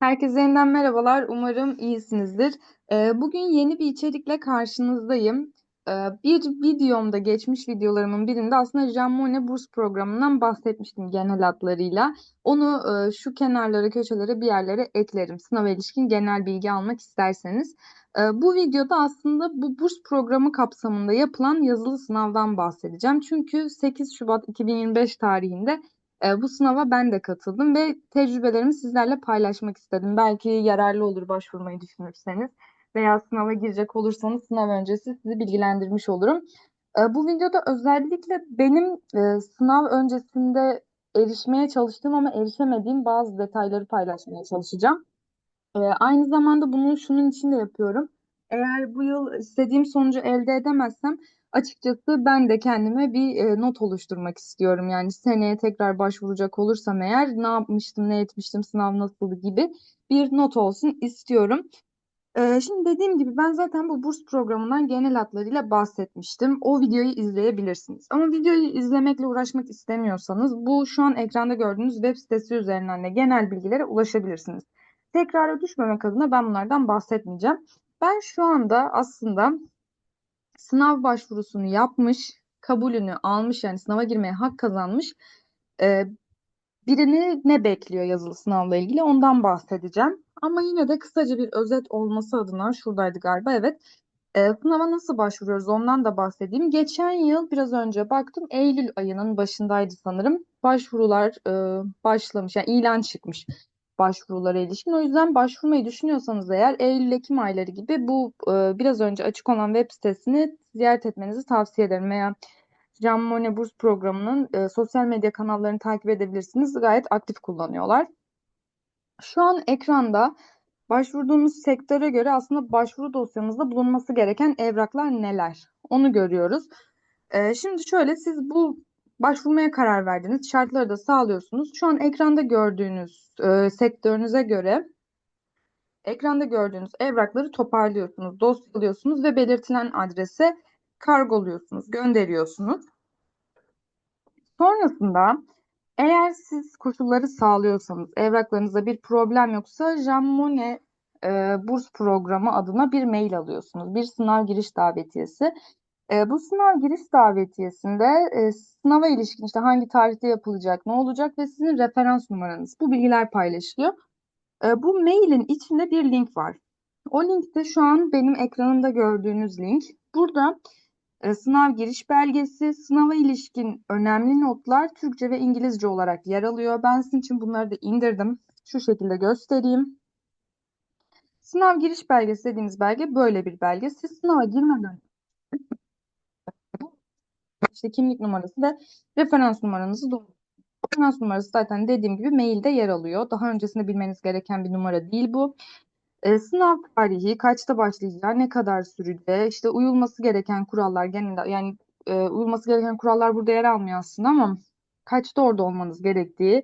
Herkese yeniden merhabalar. Umarım iyisinizdir. Ee, bugün yeni bir içerikle karşınızdayım. Ee, bir videomda, geçmiş videolarımın birinde aslında Jean Monnet burs programından bahsetmiştim genel hatlarıyla. Onu e, şu kenarlara, köşelere bir yerlere eklerim. Sınava ilişkin genel bilgi almak isterseniz. Bu videoda aslında bu burs programı kapsamında yapılan yazılı sınavdan bahsedeceğim. Çünkü 8 Şubat 2025 tarihinde bu sınava ben de katıldım ve tecrübelerimi sizlerle paylaşmak istedim. Belki yararlı olur başvurmayı düşünürseniz veya sınava girecek olursanız sınav öncesi sizi bilgilendirmiş olurum. Bu videoda özellikle benim sınav öncesinde erişmeye çalıştığım ama erişemediğim bazı detayları paylaşmaya çalışacağım. E, aynı zamanda bunu şunun için de yapıyorum. Eğer bu yıl istediğim sonucu elde edemezsem açıkçası ben de kendime bir e, not oluşturmak istiyorum. Yani seneye tekrar başvuracak olursam eğer ne yapmıştım, ne etmiştim, sınav nasıldı gibi bir not olsun istiyorum. E, şimdi dediğim gibi ben zaten bu burs programından genel hatlarıyla bahsetmiştim. O videoyu izleyebilirsiniz. Ama videoyu izlemekle uğraşmak istemiyorsanız bu şu an ekranda gördüğünüz web sitesi üzerinden de genel bilgilere ulaşabilirsiniz. Tekrara düşmemek adına ben bunlardan bahsetmeyeceğim. Ben şu anda aslında sınav başvurusunu yapmış, kabulünü almış yani sınava girmeye hak kazanmış e, birini ne bekliyor yazılı sınavla ilgili ondan bahsedeceğim. Ama yine de kısaca bir özet olması adına şuradaydı galiba evet. E, sınava nasıl başvuruyoruz ondan da bahsedeyim. Geçen yıl biraz önce baktım Eylül ayının başındaydı sanırım. Başvurular e, başlamış yani ilan çıkmış başvurulara ilişkin. O yüzden başvurmayı düşünüyorsanız eğer Eylül-Ekim ayları gibi bu e, biraz önce açık olan web sitesini ziyaret etmenizi tavsiye ederim. Veya Jean Monnet Burs programının e, sosyal medya kanallarını takip edebilirsiniz. Gayet aktif kullanıyorlar. Şu an ekranda başvurduğumuz sektöre göre aslında başvuru dosyamızda bulunması gereken evraklar neler? Onu görüyoruz. E, şimdi şöyle siz bu başvurmaya karar verdiniz. Şartları da sağlıyorsunuz. Şu an ekranda gördüğünüz e, sektörünüze göre ekranda gördüğünüz evrakları toparlıyorsunuz, dosyalıyorsunuz ve belirtilen adrese kargoluyorsunuz, gönderiyorsunuz. Sonrasında eğer siz koşulları sağlıyorsanız, evraklarınızda bir problem yoksa Jean Monnet e, burs programı adına bir mail alıyorsunuz. Bir sınav giriş davetiyesi. E, bu sınav giriş davetiyesinde e, sınava ilişkin işte hangi tarihte yapılacak, ne olacak ve sizin referans numaranız. Bu bilgiler paylaşılıyor. E, bu mailin içinde bir link var. O link de şu an benim ekranımda gördüğünüz link. Burada e, sınav giriş belgesi, sınava ilişkin önemli notlar Türkçe ve İngilizce olarak yer alıyor. Ben sizin için bunları da indirdim. Şu şekilde göstereyim. Sınav giriş belgesi dediğimiz belge böyle bir belge. Siz sınava girmeden işte kimlik numarası ve referans numaranızı. Referans numarası zaten dediğim gibi mailde yer alıyor. Daha öncesinde bilmeniz gereken bir numara değil bu. E, sınav tarihi, kaçta başlayacağı, ne kadar sürede, işte uyulması gereken kurallar genelde yani e, uyulması gereken kurallar burada yer almıyor aslında ama kaçta orada olmanız gerektiği,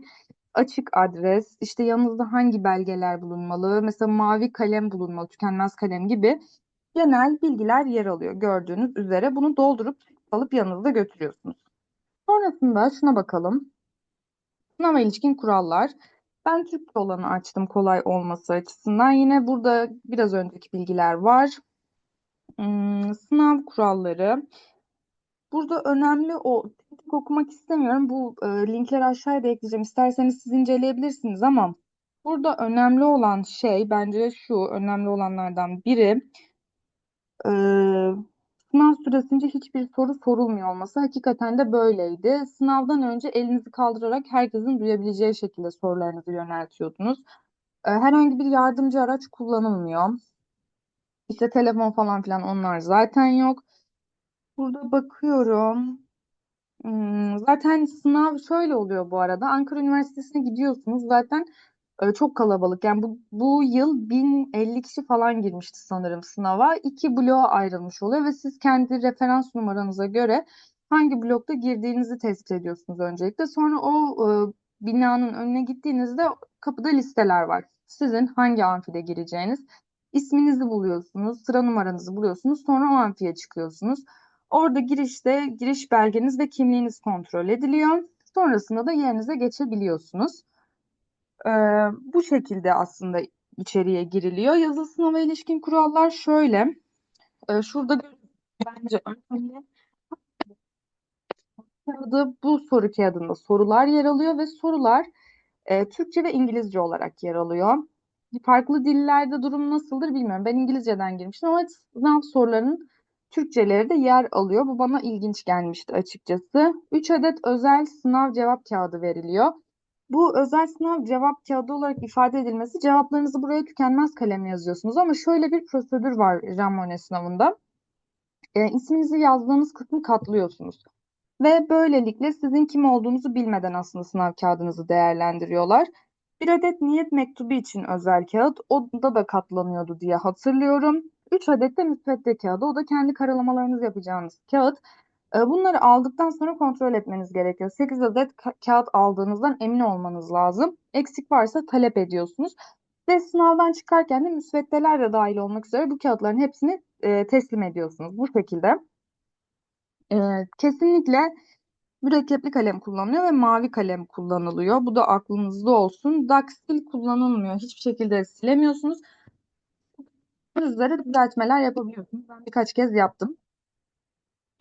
açık adres, işte yanınızda hangi belgeler bulunmalı, mesela mavi kalem bulunmalı, tükenmez kalem gibi genel bilgiler yer alıyor gördüğünüz üzere. Bunu doldurup alıp yanınızda götürüyorsunuz. Sonrasında şuna bakalım. Sınava ilişkin kurallar. Ben Türkçe olanı açtım kolay olması açısından. Yine burada biraz önceki bilgiler var. Hmm, sınav kuralları. Burada önemli o tek okumak istemiyorum. Bu e, linkleri aşağıya da ekleyeceğim. İsterseniz siz inceleyebilirsiniz ama burada önemli olan şey bence şu önemli olanlardan biri e, sınav süresince hiçbir soru sorulmuyor olması hakikaten de böyleydi. Sınavdan önce elinizi kaldırarak herkesin duyabileceği şekilde sorularınızı yöneltiyordunuz. E, herhangi bir yardımcı araç kullanılmıyor. İşte telefon falan filan onlar zaten yok. Burada bakıyorum. Hmm, zaten sınav şöyle oluyor bu arada. Ankara Üniversitesi'ne gidiyorsunuz. Zaten e, çok kalabalık. Yani bu, bu yıl 1050 kişi falan girmişti sanırım sınava. İki bloğa ayrılmış oluyor ve siz kendi referans numaranıza göre hangi blokta girdiğinizi tespit ediyorsunuz öncelikle. Sonra o e, binanın önüne gittiğinizde kapıda listeler var. Sizin hangi amfide gireceğiniz, isminizi buluyorsunuz, sıra numaranızı buluyorsunuz. Sonra o amfiye çıkıyorsunuz. Orada girişte giriş belgeniz ve kimliğiniz kontrol ediliyor. Sonrasında da yerinize geçebiliyorsunuz. Ee, bu şekilde aslında içeriye giriliyor. Yazılı sınava ilişkin kurallar şöyle. Ee, şurada bence önemli. Bu soru kağıdında sorular yer alıyor ve sorular e, Türkçe ve İngilizce olarak yer alıyor. Farklı dillerde durum nasıldır bilmiyorum. Ben İngilizceden girmiştim ama sınav sorularının Türkçeleri de yer alıyor. Bu bana ilginç gelmişti açıkçası. 3 adet özel sınav cevap kağıdı veriliyor. Bu özel sınav cevap kağıdı olarak ifade edilmesi cevaplarınızı buraya tükenmez kalem yazıyorsunuz ama şöyle bir prosedür var Jamone sınavında. E, isminizi yazdığınız kısmı katlıyorsunuz. Ve böylelikle sizin kim olduğunuzu bilmeden aslında sınav kağıdınızı değerlendiriyorlar. Bir adet niyet mektubu için özel kağıt, o da da katlanıyordu diye hatırlıyorum. Üç adet de müsvedde kağıdı, o da kendi karalamalarınızı yapacağınız kağıt. E, bunları aldıktan sonra kontrol etmeniz gerekiyor. 8 adet ka- kağıt aldığınızdan emin olmanız lazım. Eksik varsa talep ediyorsunuz. Ve sınavdan çıkarken de müsveddeler de dahil olmak üzere bu kağıtların hepsini e, teslim ediyorsunuz. Bu şekilde. E, kesinlikle mürekkepli kalem kullanılıyor ve mavi kalem kullanılıyor. Bu da aklınızda olsun. Daksil kullanılmıyor. Hiçbir şekilde silemiyorsunuz. Üzere düzeltmeler yapabiliyorsunuz. Ben birkaç kez yaptım.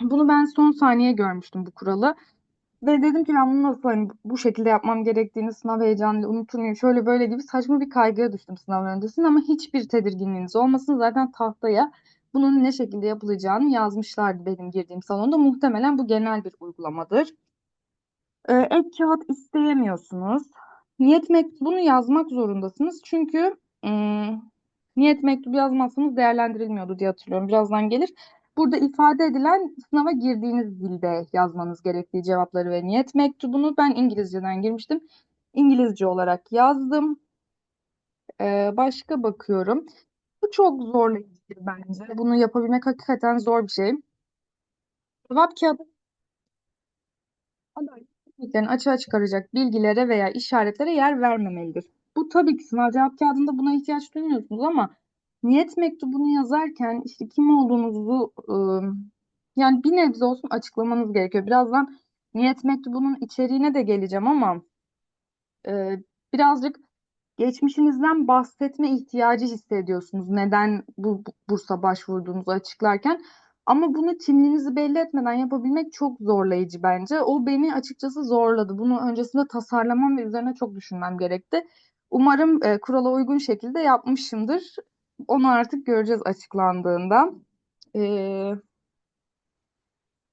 Bunu ben son saniye görmüştüm bu kuralı. Ve dedim ki ben bunu nasıl hani bu şekilde yapmam gerektiğini sınav heyecanıyla unutur muyum şöyle böyle gibi saçma bir kaygıya düştüm sınav öncesinde ama hiçbir tedirginliğiniz olmasın. Zaten tahtaya bunun ne şekilde yapılacağını yazmışlardı benim girdiğim salonda. Muhtemelen bu genel bir uygulamadır. Ee, ek kağıt isteyemiyorsunuz. Niyet mektubunu yazmak zorundasınız. Çünkü ım, niyet mektubu yazmazsanız değerlendirilmiyordu diye hatırlıyorum. Birazdan gelir. Burada ifade edilen sınava girdiğiniz dilde yazmanız gerektiği cevapları ve niyet mektubunu ben İngilizceden girmiştim. İngilizce olarak yazdım. Ee, başka bakıyorum. Bu çok zorlayıcı bence. Bunu yapabilmek hakikaten zor bir şey. Cevap kağıdı aday seçeneklerini açığa çıkaracak bilgilere veya işaretlere yer vermemelidir. Bu tabii ki sınav cevap kağıdında buna ihtiyaç duymuyorsunuz ama niyet mektubunu yazarken işte kim olduğunuzu yani bir nebze olsun açıklamanız gerekiyor. Birazdan niyet mektubunun içeriğine de geleceğim ama birazcık geçmişinizden bahsetme ihtiyacı hissediyorsunuz. Neden bu bursa başvurduğunuzu açıklarken. Ama bunu kimliğinizi belli etmeden yapabilmek çok zorlayıcı bence. O beni açıkçası zorladı. Bunu öncesinde tasarlamam ve üzerine çok düşünmem gerekti. Umarım e, kurala uygun şekilde yapmışımdır. Onu artık göreceğiz açıklandığında. Ee,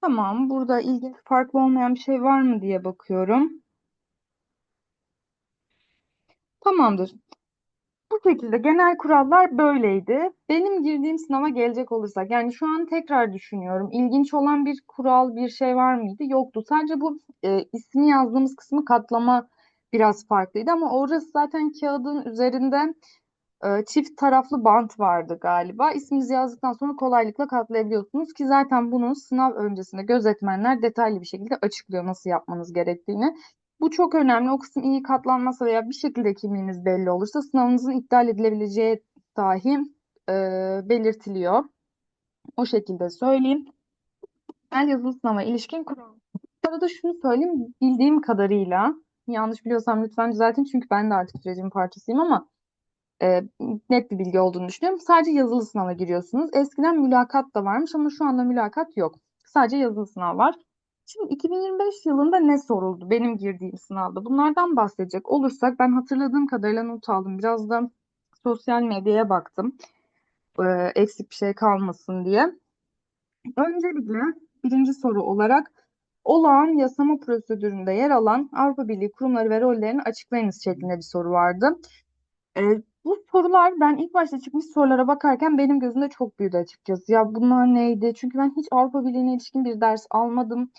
tamam, burada ilginç farklı olmayan bir şey var mı diye bakıyorum. Tamamdır. Bu şekilde genel kurallar böyleydi. Benim girdiğim sınava gelecek olursak, yani şu an tekrar düşünüyorum. İlginç olan bir kural, bir şey var mıydı? Yoktu. Sadece bu e, ismi yazdığımız kısmı katlama biraz farklıydı ama orası zaten kağıdın üzerinde e, çift taraflı bant vardı galiba. İsminizi yazdıktan sonra kolaylıkla katlayabiliyorsunuz ki zaten bunu sınav öncesinde gözetmenler detaylı bir şekilde açıklıyor nasıl yapmanız gerektiğini. Bu çok önemli. O kısım iyi katlanmazsa veya bir şekilde kimliğiniz belli olursa sınavınızın iptal edilebileceği dahi e, belirtiliyor. O şekilde söyleyeyim. Ben yazılı sınava ilişkin kural. Bu arada şunu söyleyeyim. Bildiğim kadarıyla yanlış biliyorsam lütfen düzeltin çünkü ben de artık sürecin parçasıyım ama e, net bir bilgi olduğunu düşünüyorum. Sadece yazılı sınava giriyorsunuz. Eskiden mülakat da varmış ama şu anda mülakat yok. Sadece yazılı sınav var. Şimdi 2025 yılında ne soruldu benim girdiğim sınavda? Bunlardan bahsedecek olursak ben hatırladığım kadarıyla not aldım. Biraz da sosyal medyaya baktım. E, eksik bir şey kalmasın diye. Öncelikle birinci soru olarak olağan yasama prosedüründe yer alan Avrupa Birliği kurumları ve rollerini açıklayınız şeklinde bir soru vardı. E, bu sorular ben ilk başta çıkmış sorulara bakarken benim gözümde çok büyüdü açıkçası. Ya bunlar neydi? Çünkü ben hiç Avrupa Birliği'ne ilişkin bir ders almadım.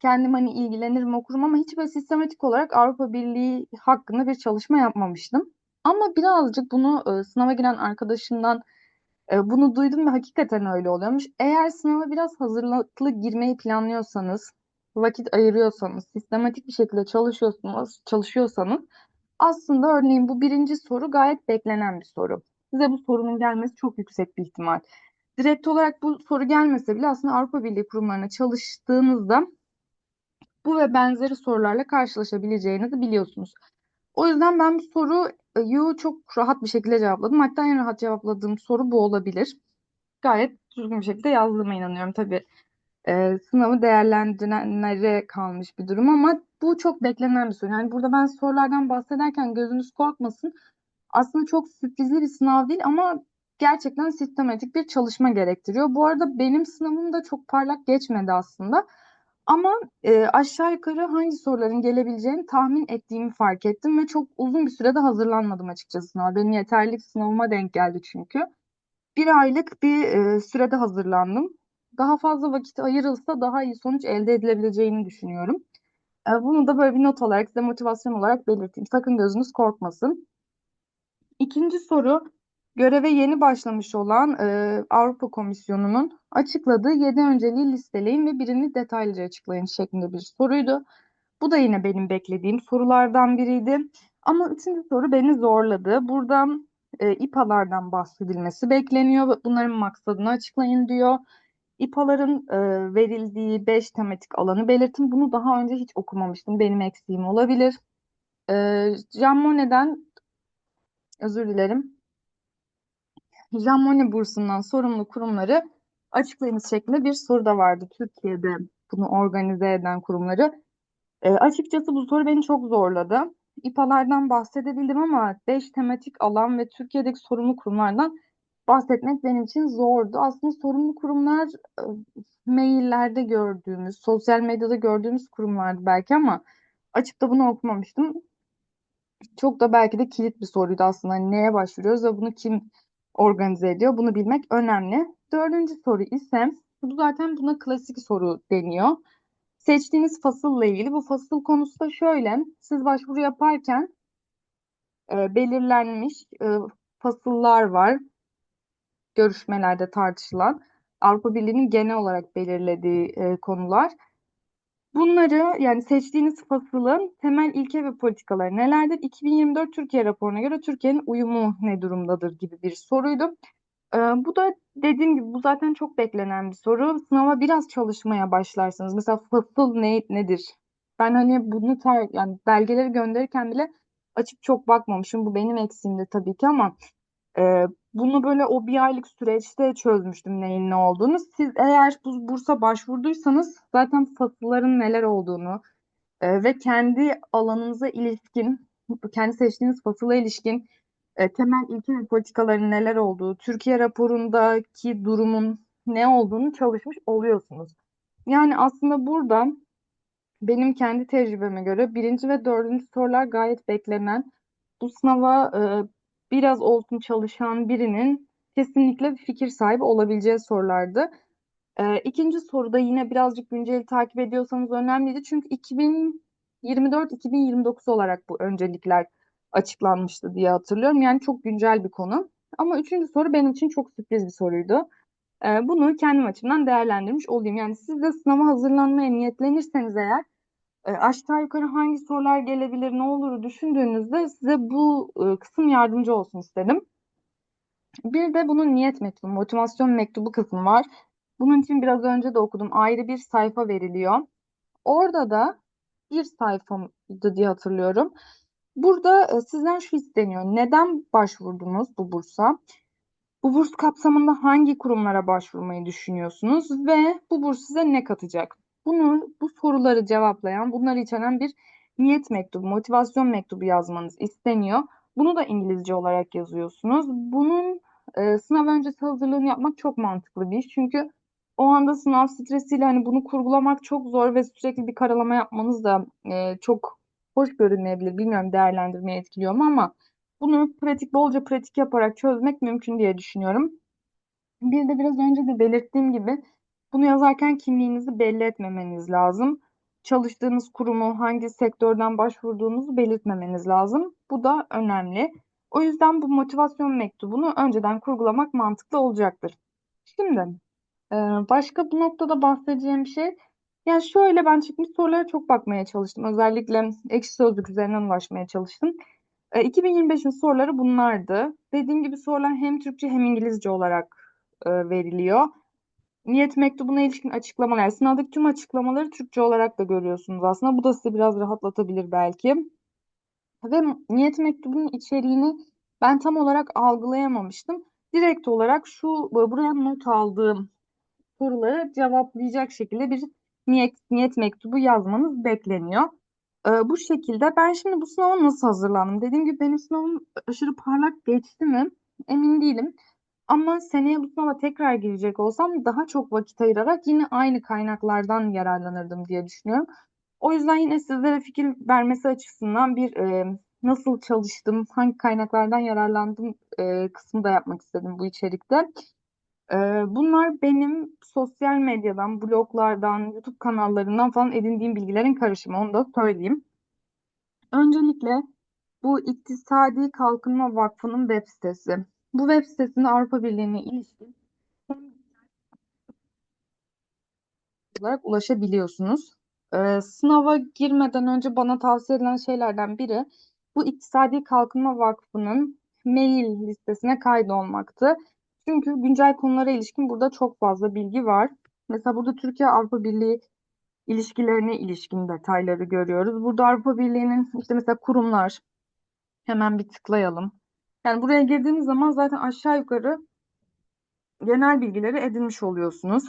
Kendim hani ilgilenirim okurum ama hiç böyle sistematik olarak Avrupa Birliği hakkında bir çalışma yapmamıştım. Ama birazcık bunu e, sınava giren arkadaşımdan e, bunu duydum ve hakikaten öyle oluyormuş. Eğer sınava biraz hazırlıklı girmeyi planlıyorsanız, vakit ayırıyorsanız, sistematik bir şekilde çalışıyorsunuz, çalışıyorsanız aslında örneğin bu birinci soru gayet beklenen bir soru. Size bu sorunun gelmesi çok yüksek bir ihtimal. direkt olarak bu soru gelmese bile aslında Avrupa Birliği kurumlarına çalıştığınızda bu ve benzeri sorularla karşılaşabileceğinizi biliyorsunuz. O yüzden ben bu soruyu çok rahat bir şekilde cevapladım. Hatta en rahat cevapladığım soru bu olabilir. Gayet düzgün bir şekilde yazdığıma inanıyorum. Tabii e, sınavı değerlendirenlere kalmış bir durum ama bu çok beklenen bir soru. Yani burada ben sorulardan bahsederken gözünüz korkmasın. Aslında çok sürprizli bir sınav değil ama gerçekten sistematik bir çalışma gerektiriyor. Bu arada benim sınavım da çok parlak geçmedi aslında. Ama e, aşağı yukarı hangi soruların gelebileceğini tahmin ettiğimi fark ettim ve çok uzun bir sürede hazırlanmadım açıkçası sınava. Benim yeterlilik sınavıma denk geldi çünkü. Bir aylık bir e, sürede hazırlandım. Daha fazla vakit ayırılsa daha iyi sonuç elde edilebileceğini düşünüyorum. E, bunu da böyle bir not olarak size motivasyon olarak belirteyim. Sakın gözünüz korkmasın. İkinci soru göreve yeni başlamış olan e, Avrupa Komisyonu'nun açıkladığı 7 önceliği listeleyin ve birini detaylıca açıklayın şeklinde bir soruydu. Bu da yine benim beklediğim sorulardan biriydi. Ama üçüncü soru beni zorladı. Burada e, İPA'lardan bahsedilmesi bekleniyor. Bunların maksadını açıklayın diyor. İPA'ların e, verildiği 5 tematik alanı belirtin. Bunu daha önce hiç okumamıştım. Benim eksiğim olabilir. E, Jean Monnet'den özür dilerim. Jean Monnet bursundan sorumlu kurumları açıklayınız şeklinde bir soru da vardı Türkiye'de bunu organize eden kurumları. E, açıkçası bu soru beni çok zorladı. İPA'lardan bahsedebildim ama 5 tematik alan ve Türkiye'deki sorumlu kurumlardan bahsetmek benim için zordu. Aslında sorumlu kurumlar e, maillerde gördüğümüz, sosyal medyada gördüğümüz kurumlardı belki ama açıp da bunu okumamıştım. Çok da belki de kilit bir soruydu aslında. Hani neye başvuruyoruz ve bunu kim organize ediyor? Bunu bilmek önemli. Dördüncü soru ise bu zaten buna klasik soru deniyor. Seçtiğiniz fasılla ilgili bu fasıl konusu da şöyle. Siz başvuru yaparken e, belirlenmiş e, fasıllar var. Görüşmelerde tartışılan. Avrupa Birliği'nin genel olarak belirlediği e, konular. Bunları yani seçtiğiniz fasılın temel ilke ve politikaları nelerdir? 2024 Türkiye raporuna göre Türkiye'nin uyumu ne durumdadır gibi bir soruydu. Ee, bu da dediğim gibi bu zaten çok beklenen bir soru. Sınava biraz çalışmaya başlarsınız. Mesela fasıl ne, nedir? Ben hani bunu tar yani belgeleri gönderirken bile açıp çok bakmamışım. Bu benim eksiğimdi tabii ki ama e, bunu böyle o bir aylık süreçte çözmüştüm neyin ne olduğunu. Siz eğer bu bursa başvurduysanız zaten fasılların neler olduğunu e, ve kendi alanınıza ilişkin, kendi seçtiğiniz fasıla ilişkin e, temel ilke ve politikaların neler olduğu, Türkiye raporundaki durumun ne olduğunu çalışmış oluyorsunuz. Yani aslında burada benim kendi tecrübeme göre birinci ve dördüncü sorular gayet beklenen. Bu sınava e, biraz olsun çalışan birinin kesinlikle fikir sahibi olabileceği sorulardı. E, ikinci soruda yine birazcık günceli takip ediyorsanız önemliydi. Çünkü 2024-2029 olarak bu öncelikler açıklanmıştı diye hatırlıyorum. Yani çok güncel bir konu. Ama üçüncü soru benim için çok sürpriz bir soruydu. Ee, bunu kendim açımdan değerlendirmiş olayım. Yani siz de sınava hazırlanmaya niyetlenirseniz eğer aşağı yukarı hangi sorular gelebilir, ne olur düşündüğünüzde size bu e, kısım yardımcı olsun istedim. Bir de bunun niyet mektubu, motivasyon mektubu kısmı var. Bunun için biraz önce de okudum. Ayrı bir sayfa veriliyor. Orada da bir sayfaydı diye hatırlıyorum. Burada e, sizden şu isteniyor. Neden başvurdunuz bu bursa? Bu burs kapsamında hangi kurumlara başvurmayı düşünüyorsunuz ve bu burs size ne katacak? Bunu bu soruları cevaplayan, bunları içeren bir niyet mektubu, motivasyon mektubu yazmanız isteniyor. Bunu da İngilizce olarak yazıyorsunuz. Bunun e, sınav öncesi hazırlığını yapmak çok mantıklı bir iş. Çünkü o anda sınav stresiyle hani bunu kurgulamak çok zor ve sürekli bir karalama yapmanız da e, çok hoş görünmeyebilir. Bilmiyorum değerlendirmeye etkiliyor mu ama bunu pratik bolca pratik yaparak çözmek mümkün diye düşünüyorum. Bir de biraz önce de belirttiğim gibi bunu yazarken kimliğinizi belli etmemeniz lazım. Çalıştığınız kurumu, hangi sektörden başvurduğunuzu belirtmemeniz lazım. Bu da önemli. O yüzden bu motivasyon mektubunu önceden kurgulamak mantıklı olacaktır. Şimdi başka bu noktada bahsedeceğim şey yani şöyle ben çıkmış sorulara çok bakmaya çalıştım. Özellikle ekşi sözlük üzerinden ulaşmaya çalıştım. E, 2025'in soruları bunlardı. Dediğim gibi sorular hem Türkçe hem İngilizce olarak e, veriliyor. Niyet mektubuna ilişkin açıklamalar. Sınavdaki tüm açıklamaları Türkçe olarak da görüyorsunuz aslında. Bu da sizi biraz rahatlatabilir belki. Ve niyet mektubunun içeriğini ben tam olarak algılayamamıştım. Direkt olarak şu buraya not aldığım soruları cevaplayacak şekilde bir niyet, niyet mektubu yazmanız bekleniyor. Ee, bu şekilde ben şimdi bu sınava nasıl hazırlandım? Dediğim gibi benim sınavım aşırı parlak geçti mi? Emin değilim. Ama seneye bu sınava tekrar girecek olsam daha çok vakit ayırarak yine aynı kaynaklardan yararlanırdım diye düşünüyorum. O yüzden yine sizlere fikir vermesi açısından bir e, nasıl çalıştım, hangi kaynaklardan yararlandım e, kısmı da yapmak istedim bu içerikte. E, bunlar benim sosyal medyadan, bloglardan, YouTube kanallarından falan edindiğim bilgilerin karışımı. Onu da söyleyeyim. Öncelikle bu İktisadi Kalkınma Vakfı'nın web sitesi. Bu web sitesinde Avrupa Birliği'ne ilişkin olarak ulaşabiliyorsunuz. Ee, sınava girmeden önce bana tavsiye edilen şeylerden biri bu İktisadi Kalkınma Vakfı'nın mail listesine kaydolmaktı. Çünkü güncel konulara ilişkin burada çok fazla bilgi var. Mesela burada Türkiye-Avrupa Birliği ilişkilerine ilişkin detayları görüyoruz. Burada Avrupa Birliği'nin işte mesela kurumlar hemen bir tıklayalım. Yani buraya girdiğiniz zaman zaten aşağı yukarı genel bilgileri edinmiş oluyorsunuz.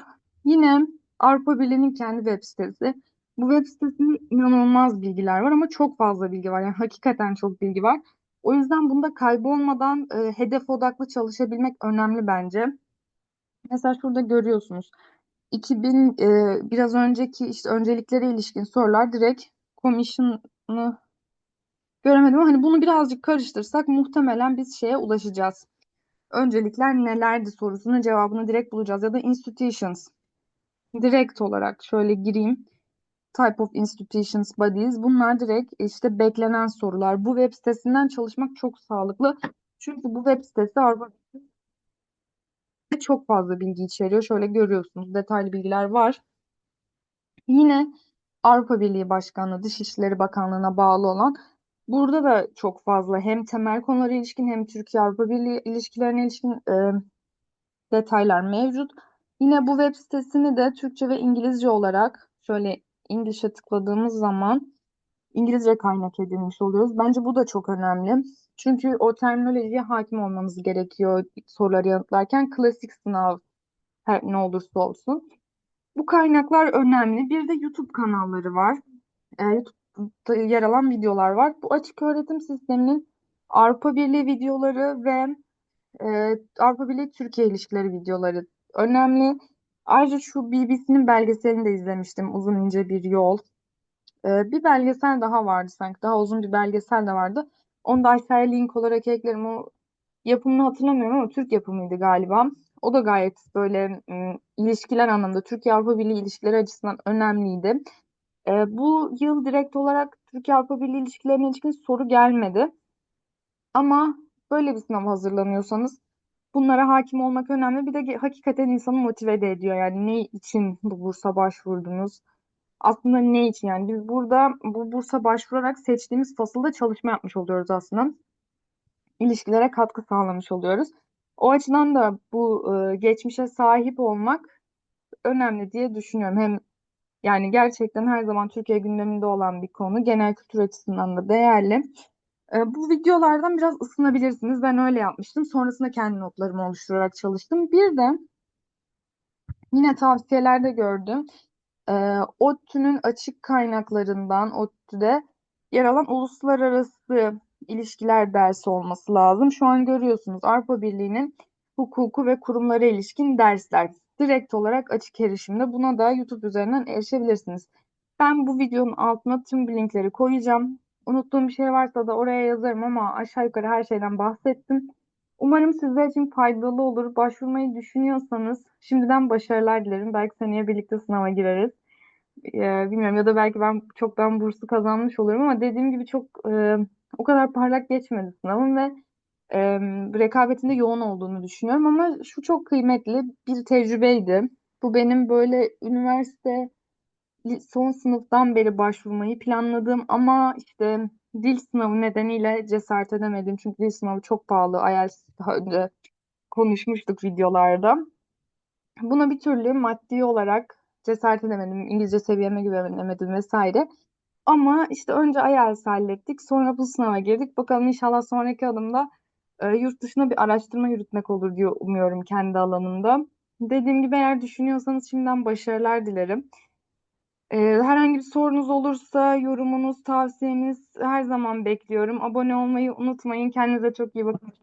Yine Avrupa Birliği'nin kendi web sitesi. Bu web sitesinde inanılmaz bilgiler var ama çok fazla bilgi var. Yani hakikaten çok bilgi var. O yüzden bunda kaybolmadan e, hedef odaklı çalışabilmek önemli bence. Mesela şurada görüyorsunuz. 2000 e, biraz önceki işte önceliklere ilişkin sorular direkt commission'ı göremedim ama hani bunu birazcık karıştırsak muhtemelen biz şeye ulaşacağız. Öncelikler nelerdi sorusunun cevabını direkt bulacağız ya da institutions direkt olarak şöyle gireyim. Type of institutions, bodies. Bunlar direkt işte beklenen sorular. Bu web sitesinden çalışmak çok sağlıklı. Çünkü bu web sitesi Avrupa çok fazla bilgi içeriyor. Şöyle görüyorsunuz detaylı bilgiler var. Yine Avrupa Birliği Başkanlığı, Dışişleri Bakanlığı'na bağlı olan burada da çok fazla hem temel konulara ilişkin hem Türkiye Avrupa Birliği ilişkilerine ilişkin e, detaylar mevcut. Yine bu web sitesini de Türkçe ve İngilizce olarak şöyle İngilizce tıkladığımız zaman İngilizce kaynak edinmiş oluyoruz. Bence bu da çok önemli. Çünkü o terminolojiye hakim olmamız gerekiyor soruları yanıtlarken. Klasik sınav her ne olursa olsun. Bu kaynaklar önemli. Bir de YouTube kanalları var. Ee, YouTube'da yer alan videolar var. Bu açık öğretim sisteminin Avrupa Birliği videoları ve e, Avrupa Birliği Türkiye ilişkileri videoları önemli. Ayrıca şu BBC'nin belgeselini de izlemiştim. Uzun ince bir yol. Ee, bir belgesel daha vardı sanki. Daha uzun bir belgesel de vardı. Onu da aşağıya link olarak eklerim. O yapımını hatırlamıyorum ama Türk yapımıydı galiba. O da gayet böyle ım, ilişkiler anlamında Türkiye-Avrupa Birliği ilişkileri açısından önemliydi. Ee, bu yıl direkt olarak Türkiye-Avrupa Birliği ilişkilerine ilişkin soru gelmedi. Ama böyle bir sınav hazırlanıyorsanız bunlara hakim olmak önemli. Bir de hakikaten insanı motive de ediyor. Yani ne için bu bursa başvurdunuz? Aslında ne için yani biz burada bu bursa başvurarak seçtiğimiz fasılda çalışma yapmış oluyoruz aslında. İlişkilere katkı sağlamış oluyoruz. O açıdan da bu e, geçmişe sahip olmak önemli diye düşünüyorum. Hem yani gerçekten her zaman Türkiye gündeminde olan bir konu. Genel kültür açısından da değerli. E, bu videolardan biraz ısınabilirsiniz. Ben öyle yapmıştım. Sonrasında kendi notlarımı oluşturarak çalıştım. Bir de yine tavsiyelerde gördüm. E, ODTÜ'nün açık kaynaklarından ODTÜ'de yer alan uluslararası ilişkiler dersi olması lazım. Şu an görüyorsunuz Avrupa Birliği'nin hukuku ve kurumlara ilişkin dersler. Direkt olarak açık erişimde buna da YouTube üzerinden erişebilirsiniz. Ben bu videonun altına tüm linkleri koyacağım. Unuttuğum bir şey varsa da oraya yazarım ama aşağı yukarı her şeyden bahsettim. Umarım sizler için faydalı olur. Başvurmayı düşünüyorsanız şimdiden başarılar dilerim. Belki seneye birlikte sınava gireriz. Ee, bilmiyorum ya da belki ben çoktan bursu kazanmış olurum ama dediğim gibi çok e, o kadar parlak geçmedi sınavım ve e, rekabetinde yoğun olduğunu düşünüyorum ama şu çok kıymetli bir tecrübeydi. Bu benim böyle üniversite son sınıftan beri başvurmayı planladığım ama işte dil sınavı nedeniyle cesaret edemedim. Çünkü dil sınavı çok pahalı. IELTS daha önce konuşmuştuk videolarda. Buna bir türlü maddi olarak cesaret edemedim, İngilizce seviyeme güvenemedim vesaire. Ama işte önce IELTS hallettik, sonra bu sınava girdik. Bakalım inşallah sonraki adımda e, yurt dışına bir araştırma yürütmek olur diye umuyorum kendi alanımda. Dediğim gibi eğer düşünüyorsanız şimdiden başarılar dilerim. E, herhangi bir sorunuz olursa yorumunuz, tavsiyeniz her zaman bekliyorum. Abone olmayı unutmayın. Kendinize çok iyi bakın.